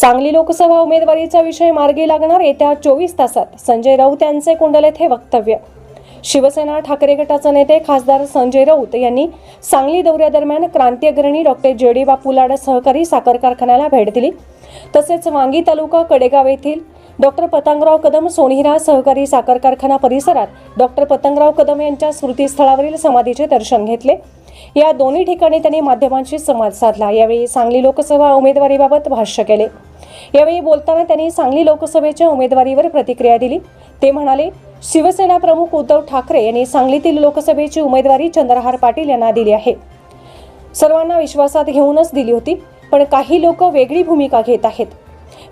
सांगली लोकसभा उमेदवारीचा विषय मार्गी लागणार येत्या चोवीस तासात. संजय राऊत यांचे कुंडलेत हे वक्तव्य. शिवसेना ठाकरे गटाचे नेते खासदार संजय राऊत यांनी सांगली दौऱ्यादरम्यान क्रांती अग्रणी डॉक्टर जे डी सहकारी साखर कारखान्याला भेट दिली. तसेच वांगी तालुका कडेगाव येथील डॉक्टर पतंगराव कदम सोनिरा सहकारी साखर कारखाना परिसरात डॉक्टर पतंगराव कदम यांच्या स्मृतीस्थळावरील समाधीचे दर्शन घेतले. या दोन्ही ठिकाणी त्यांनी माध्यमांशी संवाद साधला. यावेळी सांगली लोकसभा उमेदवारीबाबत भाष्य केले. यावेळी बोलताना त्यांनी सांगली लोकसभेच्या उमेदवारीवर प्रतिक्रिया दिली. ते म्हणाले शिवसेना प्रमुख उद्धव ठाकरे यांनी सांगलीतील लोकसभेची उमेदवारी चंद्रहार पाटील यांना दिली आहे. सर्वांना विश्वासात घेऊनच दिली होती पण काही लोक वेगळी भूमिका घेत आहेत.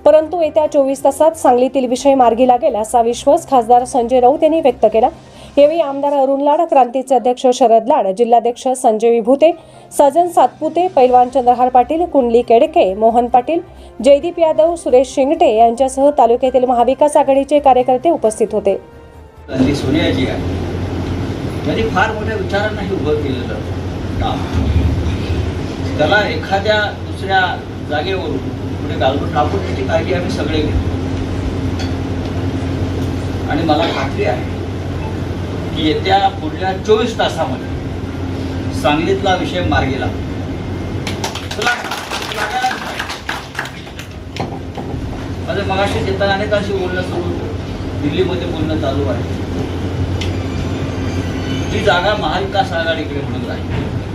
परंतु येत्या चोवीस तासात सांगलीतील विषय मार्गी लागेल असा विश्वास खासदार संजय राऊत यांनी व्यक्त केला. यावेळी आमदार अरुण लाड क्रांतीचे अध्यक्ष शरद लाड जिल्हाध्यक्ष संजय विभूते सजन सातपुते पैलवान चंद्रहार पाटील कुंडली केडके मोहन पाटील जयदीप यादव सुरेश शिंगटे यांच्यासह तालुक्यातील महाविकास आघाडीचे कार्यकर्ते उपस्थित होते. सोनियाजी त्यांनी फार मोठ्या विचारांनाही उभं केलेलं काम. त्याला एखाद्या दुसऱ्या जागेवरून पुढे घालून टाकून त्याची काळजी आम्ही सगळे घेतो. आणि मला खात्री आहे येत्या पुढल्या चोवीस तासामध्ये सांगलीतला विषय मार्गी लागतो माझं मगाशी येताना अनेकांशी बोलणं सुरू दिल्लीमध्ये बोलणं चालू आहे. ती जागा महाविकास आघाडीकडे म्हणून राहील.